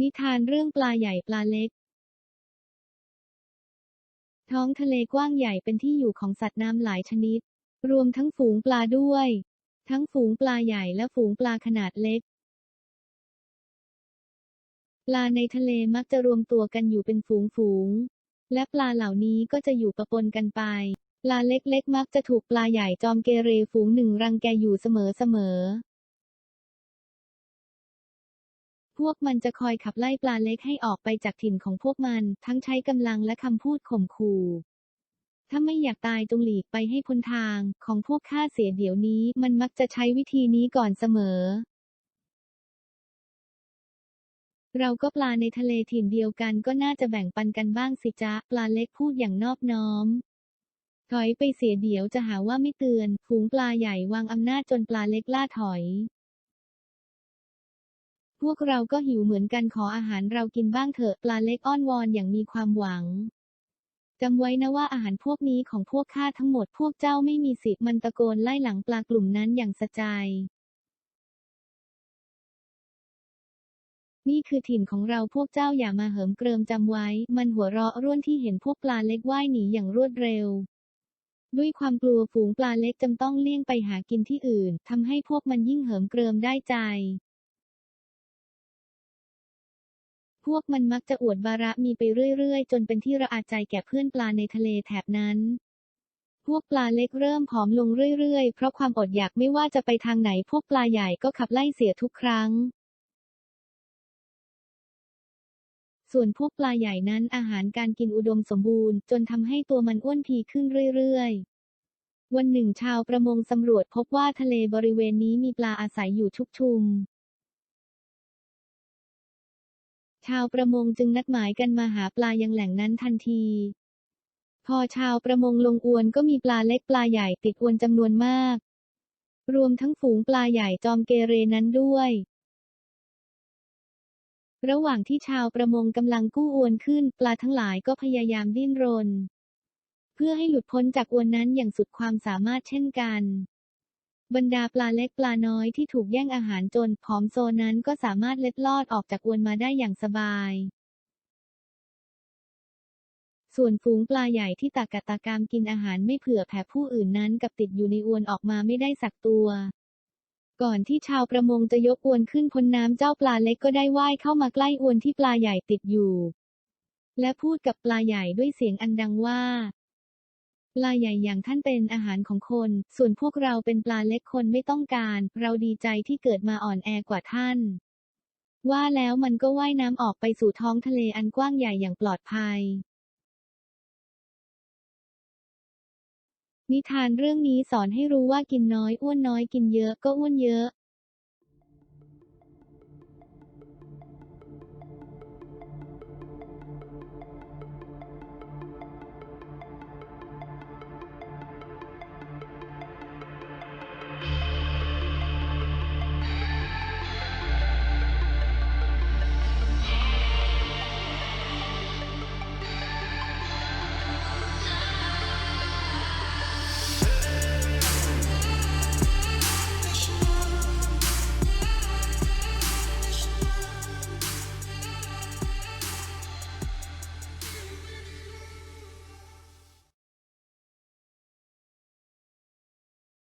นิทานเรื่องปลาใหญ่ปลาเล็ก ท้องทะเลกว้างใหญ่เป็นที่อยู่ของสัตว์น้ำหลายชนิด รวมทั้งฝูงปลาด้วย ทั้งฝูงปลาใหญ่และฝูงปลาขนาดเล็ก ปลาในทะเลมักจะรวมตัวกันอยู่เป็นฝูงๆและปลาเหล่านี้ก็จะอยู่ปะปนกันไป ปลาเล็กๆ มักจะถูกปลาใหญ่จอมเกเรฝูงหนึ่งรังแกอยู่เสมอๆ พวกมันจะคอยขับไล่ปลาเล็กให้ออกไปจากถิ่นของพวกมัน ทั้งใช้กำลังและคำพูดข่มขู่ถ้าไม่อยากตายจงหลีกไปให้พ้นทางของพวกข้าเสียเดี๋ยวนี้ มันมักจะใช้วิธีนี้ก่อนเสมอ เราก็ปลาในทะเลถิ่นเดียวกันก็น่าจะแบ่งปันกันบ้างสิจ๊ะ ปลาเล็กพูดอย่างนอบน้อม ถอยไปเสียเดี๋ยวจะหาว่าไม่เตือน ฝูงปลาใหญ่วางอำนาจจนปลาเล็กล่าถอย พวกเราก็หิวเหมือนกันขออาหารเรากินบ้างเถอะ ปลาเล็กอ้อนวอนอย่างมีความหวังจำไว้นะว่าอาหารพวกนี้ของพวกข้าทั้งหมดพวกเจ้าไม่มีสิทธิ์มันตะโกนไล่หลังปลากลุ่มนั้นอย่างสะใจ นี่คือถิ่นของเราพวกเจ้าอย่ามาเหิมเกริมจำไว้ มันหัวเราะร่วนที่เห็นพวกปลาเล็กว่ายหนีอย่างรวดเร็ว ด้วยความกลัวฝูงปลาเล็กจำต้องเลี่ยงไปหากินที่อื่นทำให้พวกมันยิ่งเหิมเกริมได้ใจ พวกมันมักจะอวดบาระมีไปเรื่อยๆ จนเป็นที่ระอาใจแก่เพื่อนปลาในทะเลแถบนั้นพวกปลาเล็กเริ่มผอมลงเรื่อยๆ เพราะความอดอยากไม่ว่าจะไปทางไหนพวกปลาใหญ่ก็ขับไล่เสียทุกครั้ง ส่วนพวกปลาใหญ่นั้นอาหารการกินอุดมสมบูรณ์ จนทำให้ตัวมันอ้วนพีขึ้นเรื่อยๆ วันหนึ่งชาวประมงสำรวจพบว่าทะเลบริเวณนี้มีปลาอาศัยอยู่ชุกชุม ชาวประมงจึงนัดหมายกันมาหาปลายังแหล่งนั้นทันที พอชาวประมงลงอวนก็มีปลาเล็กปลาใหญ่ติดอวนจำนวนมาก รวมทั้งฝูงปลาใหญ่จอมเกเรนั้นด้วย ระหว่างที่ชาวประมงกำลังกู้อวนขึ้น ปลาทั้งหลายก็พยายามดิ้นรน เพื่อให้หลุดพ้นจากอวนนั้นอย่างสุดความสามารถเช่นกัน บรรดาปลาเล็กปลาน้อยที่ถูกแย่งอาหารจนผอมโซนั้นก็สามารถเล็ดลอดออกจากอวนมาได้อย่างสบาย ส่วนฝูงปลาใหญ่ที่ตากะตากามกินอาหารไม่เผื่อแผ่ผู้อื่นนั้นกับติดอยู่ในอวนออกมาไม่ได้สักตัว ก่อนที่ชาวประมงจะยกอวนขึ้นพ้นน้ำเจ้าปลาเล็กก็ได้ว่ายเข้ามาใกล้อวนที่ปลาใหญ่ติดอยู่ และพูดกับปลาใหญ่ด้วยเสียงอันดังว่า ปลาใหญ่อย่างท่านเป็นอาหารของคน ส่วนพวกเราเป็นปลาเล็กคนไม่ต้องการ เราดีใจที่เกิดมาอ่อนแอกว่าท่าน ว่าแล้วมันก็ว่ายน้ำออกไปสู่ท้องทะเลอันกว้างใหญ่อย่างปลอดภัย นิทานเรื่องนี้สอนให้รู้ว่ากินน้อยอ้วนน้อยกินเยอะก็อ้วนเยอะ